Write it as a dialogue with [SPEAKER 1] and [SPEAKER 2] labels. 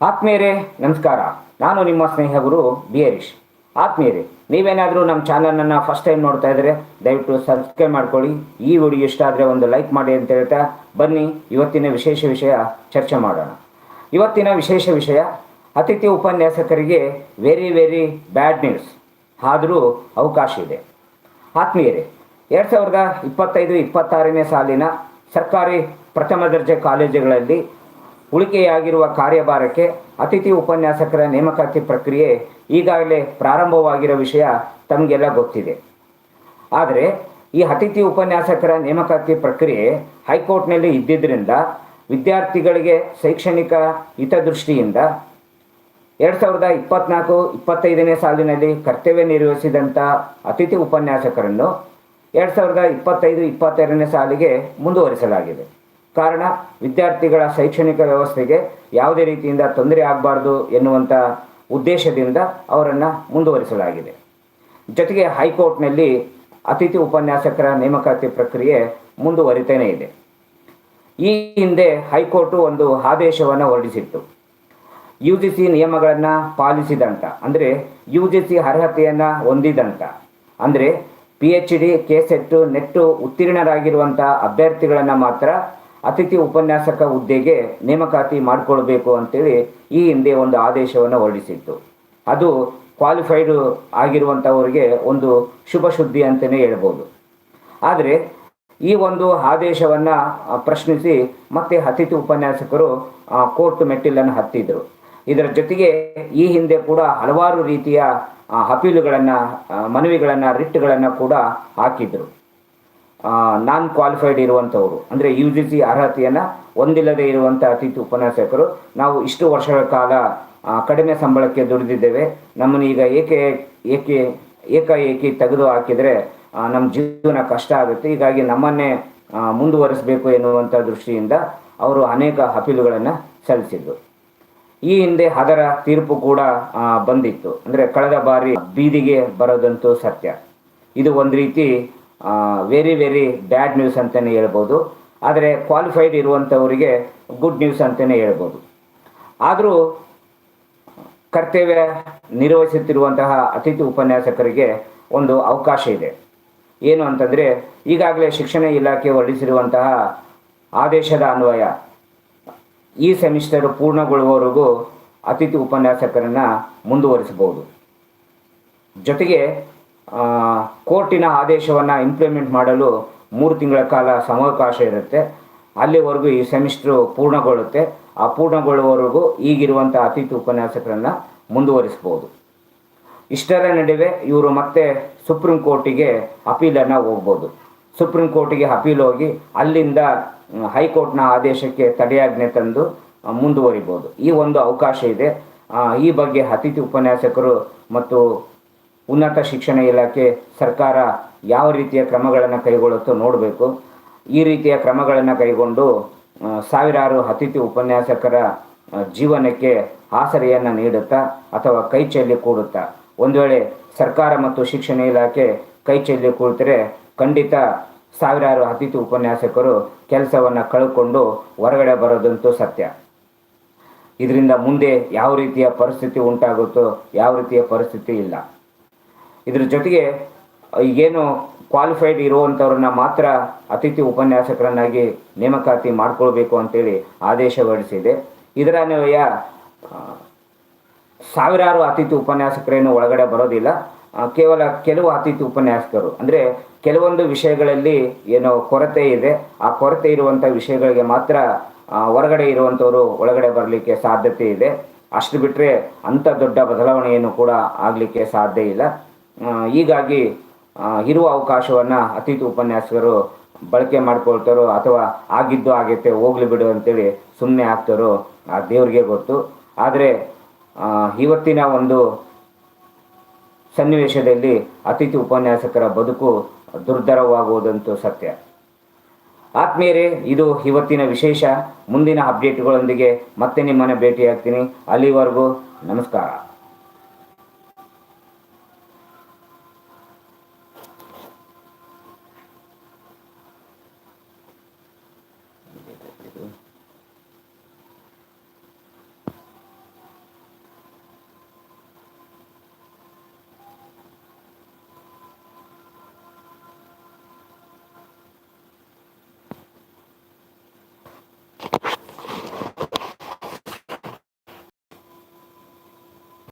[SPEAKER 1] ಆತ್ಮೀಯರೇ, ನಮಸ್ಕಾರ. ನಾನು ನಿಮ್ಮ ಸ್ನೇಹ ಗುರು ಬಿ. ಹರೀಶ್. ಆತ್ಮೀಯರೇ, ನೀವೇನಾದರೂ ನಮ್ಮ ಚಾನಲನ್ನು ಫಸ್ಟ್ ಟೈಮ್ ನೋಡ್ತಾ ಇದ್ದರೆ ದಯವಿಟ್ಟು ಸಬ್ಸ್ಕ್ರೈಬ್ ಮಾಡ್ಕೊಳ್ಳಿ. ಈ ವಿಡಿಯೋ ಇಷ್ಟ ಆದರೆ ಒಂದು ಲೈಕ್ ಮಾಡಿ ಅಂತ ಹೇಳ್ತಾ ಬನ್ನಿ. ಇವತ್ತಿನ ವಿಶೇಷ ವಿಷಯ ಚರ್ಚೆ ಮಾಡೋಣ. ಇವತ್ತಿನ ವಿಶೇಷ ವಿಷಯ, ಅತಿಥಿ ಉಪನ್ಯಾಸಕರಿಗೆ ವೆರಿ ವೆರಿ ಬ್ಯಾಡ್ ನ್ಯೂಸ್ ಆದರೂ ಅವಕಾಶ ಇದೆ. ಆತ್ಮೀಯರೇ, ಎರಡು ಸಾವಿರದ ಇಪ್ಪತ್ತೈದು, ಇಪ್ಪತ್ತಾರನೇ ಸಾಲಿನ ಸರ್ಕಾರಿ ಪ್ರಥಮ ದರ್ಜೆ ಕಾಲೇಜುಗಳಲ್ಲಿ ಉಳಿಕೆಯಾಗಿರುವ ಕಾರ್ಯಭಾರಕ್ಕೆ ಅತಿಥಿ ಉಪನ್ಯಾಸಕರ ನೇಮಕಾತಿ ಪ್ರಕ್ರಿಯೆ ಈಗಾಗಲೇ ಪ್ರಾರಂಭವಾಗಿರೋ ವಿಷಯ ತಮಗೆಲ್ಲ ಗೊತ್ತಿದೆ. ಆದರೆ ಈ ಅತಿಥಿ ಉಪನ್ಯಾಸಕರ ನೇಮಕಾತಿ ಪ್ರಕ್ರಿಯೆ ಹೈಕೋರ್ಟ್ನಲ್ಲಿ ಇದ್ದಿದ್ದರಿಂದ ವಿದ್ಯಾರ್ಥಿಗಳಿಗೆ ಶೈಕ್ಷಣಿಕ ಹಿತದೃಷ್ಟಿಯಿಂದ ಎರಡು ಸಾವಿರದ ಇಪ್ಪತ್ನಾಲ್ಕು ಇಪ್ಪತ್ತೈದನೇ ಸಾಲಿನಲ್ಲಿ ಕರ್ತವ್ಯ ನಿರ್ವಹಿಸಿದಂಥ ಅತಿಥಿ ಉಪನ್ಯಾಸಕರನ್ನು ಎರಡು ಸಾವಿರದ ಇಪ್ಪತ್ತೈದು ಇಪ್ಪತ್ತೆರಡನೇ ಸಾಲಿಗೆ ಮುಂದುವರಿಸಲಾಗಿದೆ. ಕಾರಣ ವಿದ್ಯಾರ್ಥಿಗಳ ಶೈಕ್ಷಣಿಕ ವ್ಯವಸ್ಥೆಗೆ ಯಾವುದೇ ರೀತಿಯಿಂದ ತೊಂದರೆ ಆಗಬಾರ್ದು ಎನ್ನುವಂಥ ಉದ್ದೇಶದಿಂದ ಅವರನ್ನು ಮುಂದುವರಿಸಲಾಗಿದೆ. ಜೊತೆಗೆ ಹೈಕೋರ್ಟ್ನಲ್ಲಿ ಅತಿಥಿ ಉಪನ್ಯಾಸಕರ ನೇಮಕಾತಿ ಪ್ರಕ್ರಿಯೆ ಮುಂದುವರಿತೇನೆ ಇದೆ. ಈ ಹಿಂದೆ ಹೈಕೋರ್ಟು ಒಂದು ಆದೇಶವನ್ನು ಹೊರಡಿಸಿತ್ತು. ಯು ಜಿ ಸಿ ನಿಯಮಗಳನ್ನು ಪಾಲಿಸಿದಂಥ ಅಂದರೆ ಯು ಜಿ ಸಿ ಅರ್ಹತೆಯನ್ನು ಹೊಂದಿದಂಥ ಅಂದರೆ P H D K set net ಉತ್ತೀರ್ಣರಾಗಿರುವಂಥ ಅಭ್ಯರ್ಥಿಗಳನ್ನು ಮಾತ್ರ ಅತಿಥಿ ಉಪನ್ಯಾಸಕ ಹುದ್ದೆಗೆ ನೇಮಕಾತಿ ಮಾಡಿಕೊಳ್ಬೇಕು ಅಂತೇಳಿ ಈ ಹಿಂದೆ ಒಂದು ಆದೇಶವನ್ನು ಹೊರಡಿಸಿತ್ತು. ಅದು ಕ್ವಾಲಿಫೈಡ್ ಆಗಿರುವಂಥವರಿಗೆ ಒಂದು ಶುಭ ಸುದ್ದಿ ಅಂತಲೇ ಹೇಳ್ಬೋದು. ಆದರೆ ಈ ಒಂದು ಆದೇಶವನ್ನು ಪ್ರಶ್ನಿಸಿ ಮತ್ತೆ ಅತಿಥಿ ಉಪನ್ಯಾಸಕರು ಕೋರ್ಟ್ ಮೆಟ್ಟಿಲನ್ನು ಹತ್ತಿದ್ರು. ಇದರ ಜೊತೆಗೆ ಈ ಹಿಂದೆ ಕೂಡ ಹಲವಾರು ರೀತಿಯ ಅಪೀಲುಗಳನ್ನು ಮನವಿಗಳನ್ನು, ರಿಟ್ಗಳನ್ನು ಕೂಡ ಹಾಕಿದ್ರು. ನಾನ್ ಕ್ವಾಲಿಫೈಡ್ ಇರುವಂಥವರು ಅಂದರೆ ಯು ಜಿ ಸಿ ಅರ್ಹತೆಯನ್ನು ಹೊಂದಿಲ್ಲದೆ ಇರುವಂಥ ಅತಿಥಿ ಉಪನ್ಯಾಸಕರು, ನಾವು ಇಷ್ಟು ವರ್ಷಗಳ ಕಾಲ ಕಡಿಮೆ ಸಂಬಳಕ್ಕೆ ದುಡಿದಿದ್ದೇವೆ. ನಮ್ಮನ್ನು ಈಗ ಏಕೆ ಏಕೆ, ಏಕಾಏಕಿ ತೆಗೆದು ಹಾಕಿದರೆ ನಮ್ಮ ಜೀವನ ಕಷ್ಟ ಆಗುತ್ತೆ. ಹೀಗಾಗಿ ನಮ್ಮನ್ನೇ ಮುಂದುವರಿಸಬೇಕು ಎನ್ನುವಂಥ ದೃಷ್ಟಿಯಿಂದ ಅವರು ಅನೇಕ ಅಪೀಲುಗಳನ್ನು ಸಲ್ಲಿಸಿದ್ರು. ಈ ಹಿಂದೆ ಅದರ ತೀರ್ಪು ಕೂಡ ಬಂದಿತ್ತು. ಅಂದರೆ ಕಳೆದ ಬಾರಿ ಬೀದಿಗೆ ಬರೋದಂತೂ ಸತ್ಯ. ಇದು ಒಂದು ರೀತಿ ವೆರಿ ವೆರಿ ಬ್ಯಾಡ್ ನ್ಯೂಸ್ ಅಂತಲೇ ಹೇಳ್ಬೋದು. ಆದರೆ ಕ್ವಾಲಿಫೈಡ್ ಇರುವಂಥವರಿಗೆ ಗುಡ್ ನ್ಯೂಸ್ ಅಂತಲೇ ಹೇಳ್ಬೋದು. ಆದರೂ ಕರ್ತವ್ಯ ನಿರ್ವಹಿಸುತ್ತಿರುವಂತಹ ಅತಿಥಿ ಉಪನ್ಯಾಸಕರಿಗೆ ಒಂದು ಅವಕಾಶ ಇದೆ. ಏನು ಅಂತಂದರೆ ಈಗಾಗಲೇ ಶಿಕ್ಷಣ ಇಲಾಖೆ ಹೊರಡಿಸಿರುವಂತಹ ಆದೇಶದ ಅನ್ವಯ ಈ ಸೆಮಿಸ್ಟರ್ ಪೂರ್ಣಗೊಳ್ಳುವವರೆಗೂ ಅತಿಥಿ ಉಪನ್ಯಾಸಕರನ್ನು ಮುಂದುವರಿಸಬಹುದು. ಜೊತೆಗೆ ಕೋರ್ಟಿನ ಆದೇಶವನ್ನು ಇಂಪ್ಲಿಮೆಂಟ್ ಮಾಡಲು ಮೂರು ತಿಂಗಳ ಕಾಲ ಸಮಾವಕಾಶ ಇರುತ್ತೆ. ಅಲ್ಲಿವರೆಗೂ ಈ ಸೆಮಿಸ್ಟ್ರು ಪೂರ್ಣಗೊಳ್ಳುತ್ತೆ. ಆ ಪೂರ್ಣಗೊಳ್ಳುವವರೆಗೂ ಈಗಿರುವಂಥ ಅತಿಥಿ ಉಪನ್ಯಾಸಕರನ್ನು ಮುಂದುವರಿಸ್ಬೋದು ಇಷ್ಟರ ನಡುವೆ ಇವರು ಮತ್ತೆ ಸುಪ್ರೀಂ ಕೋರ್ಟಿಗೆ ಅಪೀಲನ್ನು ಹೋಗ್ಬೋದು. ಸುಪ್ರೀಂ ಕೋರ್ಟಿಗೆ ಅಪೀಲ್ ಹೋಗಿ ಅಲ್ಲಿಂದ ಹೈಕೋರ್ಟ್ನ ಆದೇಶಕ್ಕೆ ತಡೆಯಾಜ್ಞೆ ತಂದು ಮುಂದುವರಿಬೋದು. ಈ ಒಂದು ಅವಕಾಶ ಇದೆ. ಈ ಬಗ್ಗೆ ಅತಿಥಿ ಉಪನ್ಯಾಸಕರು ಮತ್ತು ಉನ್ನತ ಶಿಕ್ಷಣ ಇಲಾಖೆ ಸರ್ಕಾರ ಯಾವ ರೀತಿಯ ಕ್ರಮಗಳನ್ನು ಕೈಗೊಳ್ಳುತ್ತೋ ನೋಡಬೇಕು. ಈ ರೀತಿಯ ಕ್ರಮಗಳನ್ನು ಕೈಗೊಂಡು ಸಾವಿರಾರು ಅತಿಥಿ ಉಪನ್ಯಾಸಕರ ಜೀವನಕ್ಕೆ ಆಸರೆಯನ್ನು ನೀಡುತ್ತಾ ಅಥವಾ ಕೈ ಚೆಲ್ಲಿ ಕೂಡುತ್ತಾ. ಒಂದು ವೇಳೆ ಸರ್ಕಾರ ಮತ್ತು ಶಿಕ್ಷಣ ಇಲಾಖೆ ಕೈ ಚೆಲ್ಲಿ ಖಂಡಿತ ಸಾವಿರಾರು ಅತಿಥಿ ಉಪನ್ಯಾಸಕರು ಕೆಲಸವನ್ನು ಕಳ್ಕೊಂಡು ಹೊರಗಡೆ ಬರೋದಂತೂ ಸತ್ಯ. ಇದರಿಂದ ಮುಂದೆ ಯಾವ ರೀತಿಯ ಪರಿಸ್ಥಿತಿ ಉಂಟಾಗುತ್ತೋ ಯಾವ ರೀತಿಯ ಪರಿಸ್ಥಿತಿ ಇಲ್ಲ. ಇದ್ರ ಜೊತೆಗೆ ಈಗೇನು ಕ್ವಾಲಿಫೈಡ್ ಇರುವಂಥವ್ರನ್ನ ಮಾತ್ರ ಅತಿಥಿ ಉಪನ್ಯಾಸಕರನ್ನಾಗಿ ನೇಮಕಾತಿ ಮಾಡ್ಕೊಳ್ಬೇಕು ಅಂತೇಳಿ ಆದೇಶ ಹೊರಡಿಸಿದೆ. ಇದರ ಅನ್ವಯ ಸಾವಿರಾರು ಅತಿಥಿ ಉಪನ್ಯಾಸಕರೇನು ಒಳಗಡೆ ಬರೋದಿಲ್ಲ. ಕೇವಲ ಕೆಲವು ಅತಿಥಿ ಉಪನ್ಯಾಸಕರು. ಅಂದರೆ ಕೆಲವೊಂದು ವಿಷಯಗಳಲ್ಲಿ ಏನೋ ಕೊರತೆ ಇದೆ. ಆ ಕೊರತೆ ಇರುವಂಥ ವಿಷಯಗಳಿಗೆ ಮಾತ್ರ ಹೊರಗಡೆ ಇರುವಂಥವರು ಒಳಗಡೆ ಬರಲಿಕ್ಕೆ ಸಾಧ್ಯತೆ ಇದೆ. ಅಷ್ಟು ಬಿಟ್ಟರೆ ಅಂಥ ದೊಡ್ಡ ಬದಲಾವಣೆಯನ್ನು ಕೂಡ ಆಗಲಿಕ್ಕೆ ಸಾಧ್ಯ ಇಲ್ಲ. ಹೀಗಾಗಿ ಇರುವ ಅವಕಾಶವನ್ನು ಅತಿಥಿ ಉಪನ್ಯಾಸಕರು ಬಳಕೆ ಮಾಡ್ಕೊಳ್ತಾರೋ ಅಥವಾ ಆಗಿದ್ದು ಆಗೈತೆ ಹೋಗ್ಲಿ ಬಿಡು ಅಂತೇಳಿ ಸುಮ್ಮನೆ ಆಗ್ತಾರೋ ಆ ದೇವ್ರಿಗೆ ಗೊತ್ತು. ಆದರೆ ಇವತ್ತಿನ ಒಂದು ಸನ್ನಿವೇಶದಲ್ಲಿ ಅತಿಥಿ ಉಪನ್ಯಾಸಕರ ಬದುಕು ದುರ್ಧರವಾಗುವುದಂತೂ ಸತ್ಯ. ಆತ್ಮೀಯರೇ, ಇದು ಇವತ್ತಿನ ವಿಶೇಷ. ಮುಂದಿನ ಅಪ್ಡೇಟ್ಗಳೊಂದಿಗೆ ಮತ್ತೆ ನಿಮ್ಮನ್ನು ಭೇಟಿಯಾಗ್ತೀನಿ. ಅಲ್ಲಿವರೆಗೂ ನಮಸ್ಕಾರ.